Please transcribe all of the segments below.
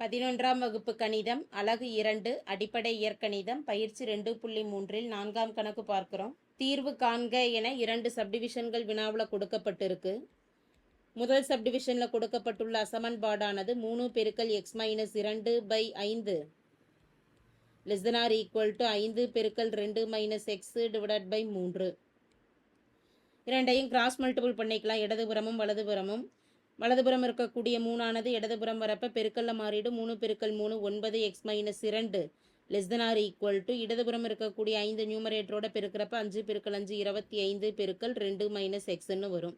பதினொன்றாம் வகுப்பு கணிதம் அலகு இரண்டு அடிப்படை இயற்கணிதம் பயிற்சி ரெண்டு புள்ளி மூன்றில் நான்காம் கணக்கு பார்க்கிறோம். தீர்வு காண்க என இரண்டு சப்டிவிஷன்கள் வினாவில் கொடுக்கப்பட்டிருக்கு. முதல் சப்டிவிஷனில் கொடுக்கப்பட்டுள்ள அசமன்பாடானது மூணு பெருக்கல் எக்ஸ் மைனஸ் இரண்டு பை ஐந்து. Less than or equal to ஐந்து பெருக்கல் ரெண்டு மைனஸ் எக்ஸ் டிவைடட் பை மூன்று. இரண்டையும் கிராஸ் மல்டிபிள் பண்ணிக்கலாம். இடதுபுறமும் வலதுபுறமும். வலதுபுறம் இருக்கக்கூடிய மூணானது இடதுபுறம் வரப்ப பெருக்கல்ல மாறிடும். மூணு பெருக்கல் மூணு ஒன்பது எக்ஸ் மைனஸ் இரண்டு less than or equal to இடதுபுறம் இருக்கக்கூடிய ஐந்து நியூமரேட்டரோட பெருக்கிறப்ப அஞ்சு பெருக்கல் அஞ்சு இருபத்தி ஐந்து பெருக்கல் ரெண்டு மைனஸ் எக்ஸ்ன்னு வரும்.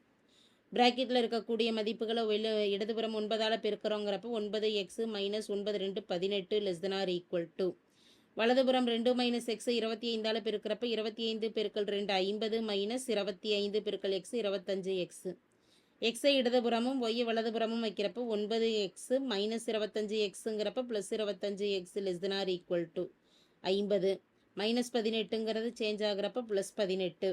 பிராக்கெட்டில் இருக்கக்கூடிய மதிப்புகளை வெளி இடதுபுறம் ஒன்பதால் பெருக்கிறோங்கிறப்ப ஒன்பது எக்ஸ் மைனஸ் ஒன்பது ரெண்டு பதினெட்டு less than or equal to வலதுபுறம் ரெண்டு மைனஸ் எக்ஸ் இருபத்தி ஐந்தால் பெருக்கிறப்ப இருபத்தி ஐந்து பெருக்கல் ரெண்டு ஐம்பது மைனஸ் இருபத்தி ஐந்து பெருக்கல் எக்ஸ் இருபத்தஞ்சு எக்ஸு எக்ஸை இடதுபுறமும் ஒய்யை வலதுபுறமும் வைக்கிறப்போ ஒன்பது எக்ஸ் மைனஸ் இருபத்தஞ்சி எக்ஸுங்கிறப்ப ப்ளஸ் இருபத்தஞ்சி x less than or equal to ஐம்பது. மைனஸ் பதினெட்டுங்கிறது சேஞ்ச் ஆகிறப்ப ப்ளஸ் பதினெட்டு.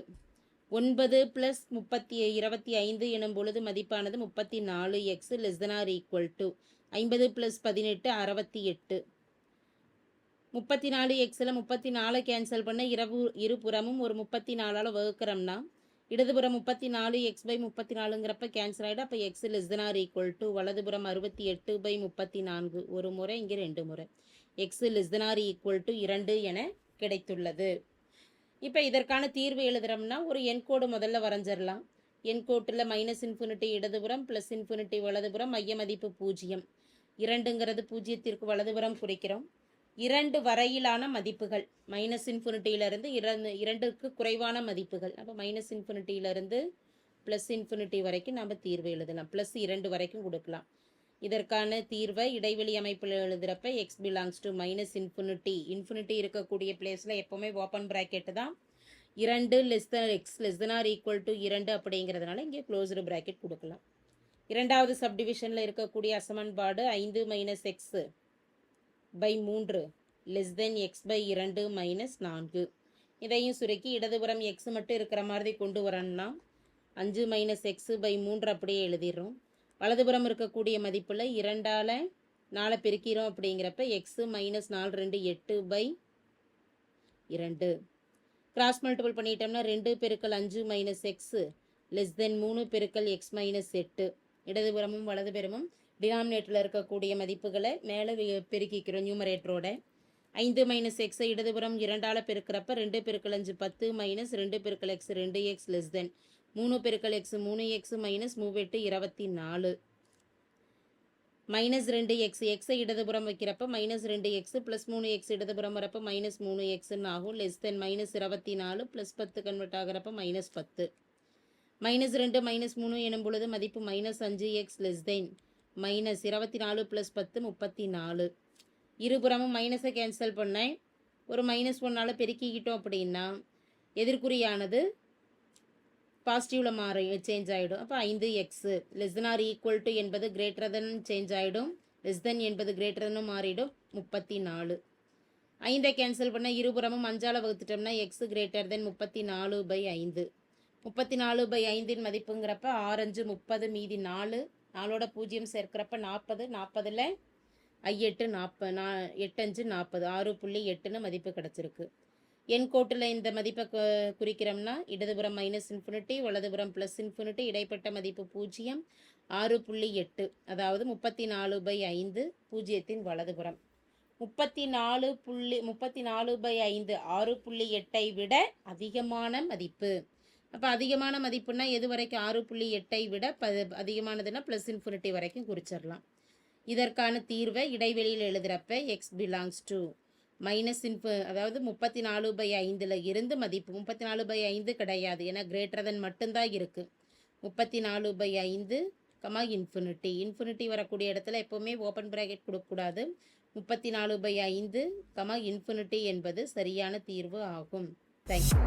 ஒன்பது ப்ளஸ் முப்பத்தி இருபத்தி ஐந்து எனும் பொழுது மதிப்பானது முப்பத்தி நாலு x less than or equal to ஐம்பது ப்ளஸ் பதினெட்டு அறுபத்தி எட்டு. முப்பத்தி நாலு எக்ஸில் முப்பத்தி நாலு கேன்சல் பண்ண இரவு இருபுறமும் ஒரு முப்பத்தி நாலால் வகுக்கிறோம்னா இடதுபுறம் முப்பத்தி நாலு எக்ஸ் பை முப்பத்தி நாலுங்கிறப்ப கேன்சல் ஆகிடும் அப்போ x less than or equal to வலதுபுறம் அறுபத்தி எட்டு பை முப்பத்தி நான்கு ஒரு முறை இங்கே ரெண்டு முறை. X less than or equal to இரண்டு என கிடைத்துள்ளது. இப்போ இதற்கான தீர்வு எழுதுறோம்னா ஒரு என்கோடு முதல்ல வரைஞ்சிடலாம் என்கோட்டில் மைனஸ் இன்ஃபினிட்டி இடதுபுறம் ப்ளஸ் இன்ஃபினிட்டி வலதுபுறம் மைய மதிப்பு பூஜ்ஜியம். இரண்டுங்கிறது பூஜ்ஜியத்திற்கு வலதுபுறம் குறிக்கிறோம். இரண்டு வரையிலான மதிப்புகள். மைனஸ் இன்ஃபினிட்டியிலிருந்து இரண்டு இரண்டுக்கு குறைவான மதிப்புகள். அப்போ மைனஸ் இன்ஃபினிட்டியிலிருந்து ப்ளஸ் இன்ஃபினிட்டி வரைக்கும் நம்ம தீர்வு எழுதலாம். ப்ளஸ் இரண்டு வரைக்கும் கொடுக்கலாம். இதற்கான தீர்வை இடைவெளி அமைப்பில் எழுதுகிறப்ப x belongs to minus infinity infinity இருக்கக்கூடிய பிளேஸில் எப்போவுமே ஓப்பன் ப்ராக்கெட் தான். இரண்டு less than x less than or equal to இரண்டு அப்படிங்கிறதுனால இங்கே க்ளோஸ்டு ப்ராக்கெட் கொடுக்கலாம். இரண்டாவது சப்டிவிஷனில் இருக்கக்கூடிய அசமன்பாடு ஐந்து மைனஸ் எக்ஸு பை மூன்று லெஸ் தென் எக்ஸ் பை இரண்டு மைனஸ் நான்கு. இதையும் சுருக்கி இடதுபுறம் எக்ஸ் மட்டும் இருக்கிற மாதிரி கொண்டு வரணும்னா அஞ்சு மைனஸ் எக்ஸு பை மூன்று அப்படியே எழுதிடுறோம். வலதுபுறம் இருக்கக்கூடிய மதிப்பில் இரண்டால் நாலை பெருக்கிறோம் அப்படிங்கிறப்ப எக்ஸு மைனஸ் நாலு ரெண்டு எட்டு பை இரண்டு. கிராஸ் மல்டிபிள் பண்ணிட்டோம்னா ரெண்டு பெருக்கல் அஞ்சு மைனஸ் எக்ஸு லெஸ் தென் மூணு பெருக்கல் எக்ஸ் மைனஸ் எட்டு. இடதுபுறமும் வலதுபுறமும் டினாமினேட்டரில் இருக்கக்கூடிய மதிப்புகளை மேலே பெருக்கிக்கிறோம் நியூமரேட்டரோட ஐந்து மைனஸ் எக்ஸை இடதுபுறம் இரண்டால் பெருக்கிறப்ப ரெண்டு பெருக்கல் அஞ்சு பத்து மைனஸ் ரெண்டு பெருக்கல் எக்ஸ் ரெண்டு எக்ஸ் லெஸ் தென் மூணு பெருக்கல் எக்ஸ் மூணு எக்ஸ் மைனஸ் மூவெட்டு இருபத்தி நாலு மைனஸ் ரெண்டு எக்ஸ் எக்ஸை இடதுபுறம் வைக்கிறப்ப மைனஸ் ரெண்டு எக்ஸ் ப்ளஸ் மூணு எக்ஸ் இடதுபுறம் வரப்ப மைனஸ் மூணு எக்ஸ்ன்னு ஆகும். லெஸ் தென் மைனஸ் இருபத்தி நாலு ப்ளஸ் பத்து கன்வெர்ட் ஆகிறப்ப மைனஸ் பத்து. மைனஸ் ரெண்டு மைனஸ் மூணு எனும் பொழுது மதிப்பு மைனஸ் அஞ்சு எக்ஸ் லெஸ் தென் மைனஸ் இருபத்தி நாலு ப்ளஸ் பத்து முப்பத்தி நாலு. இருபுறமும் மைனஸை கேன்சல் பண்ணேன். ஒரு மைனஸ் ஒன்னால் பெருக்கிக்கிட்டோம் அப்படின்னா எதிர்குறியானது பாசிட்டிவில் மாறி சேஞ்ச் ஆகிடும் அப்போ ஐந்து x less or equal to என்பது கிரேட்டர் தென் சேஞ்ச் ஆகிடும் லெஸ் தென் என்பது கிரேட்டர் தென்னும் மாறிடும். முப்பத்தி நாலு. ஐந்தை கேன்சல் பண்ண இருபுறமும் அஞ்சால் வகுத்துட்டோம்னா எக்ஸு கிரேட்டர் தென் முப்பத்தி நாலு பை ஐந்து. முப்பத்தி நாலு பை ஐந்தின் மதிப்புங்கிறப்ப ஆரஞ்சு முப்பது மீதி நாலு. நாலோட பூஜ்ஜியம் சேர்க்கிறப்ப நாற்பது நாற்பதில் ஐயெட்டு நாற்பது நா எட்டஞ்சு நாற்பது ஆறு புள்ளி எட்டுன்னு மதிப்பு கிடச்சிருக்கு. என் கோட்டில் இந்த மதிப்பை குறிக்கிறோம்னா இடதுபுறம் மைனஸ் இன்ஃபினிட்டி வலதுபுறம் ப்ளஸ் இன்ஃபினிட்டி இடைப்பட்ட மதிப்பு பூஜ்ஜியம் ஆறு புள்ளி எட்டு. அதாவது முப்பத்தி நாலு பை ஐந்து பூஜ்ஜியத்தின் வலதுபுறம். முப்பத்தி நாலு புள்ளி முப்பத்தி நாலு பை ஐந்து ஆறு புள்ளி எட்டை விட அதிகமான மதிப்பு. அப்போ அதிகமான மதிப்புனா எது வரைக்கும்? ஆறு புள்ளி எட்டை விட ப அதிகமானதுன்னா ப்ளஸ் இன்ஃபினிட்டி வரைக்கும் குறிச்சிடலாம். இதற்கான தீர்வை இடைவெளியில் எழுதுகிறப்ப X belongs to minus infinity அதாவது முப்பத்தி நாலு பை ஐந்தில் இருந்து மதிப்பு முப்பத்தி நாலு பை ஐந்து கிடையாது. ஏன்னா கிரேட்டர் தென் மட்டும்தான் இருக்குது முப்பத்தி நாலு பை ஐந்து கமா இன்ஃபினிட்டி இன்ஃபினிட்டி வரக்கூடிய இடத்துல எப்போவுமே ஓப்பன் ப்ராக்கெட் கொடுக்கக்கூடாது. முப்பத்தி நாலு பை ஐந்து கமா இன்ஃபினிட்டி என்பது சரியான தீர்வு ஆகும். Thank you.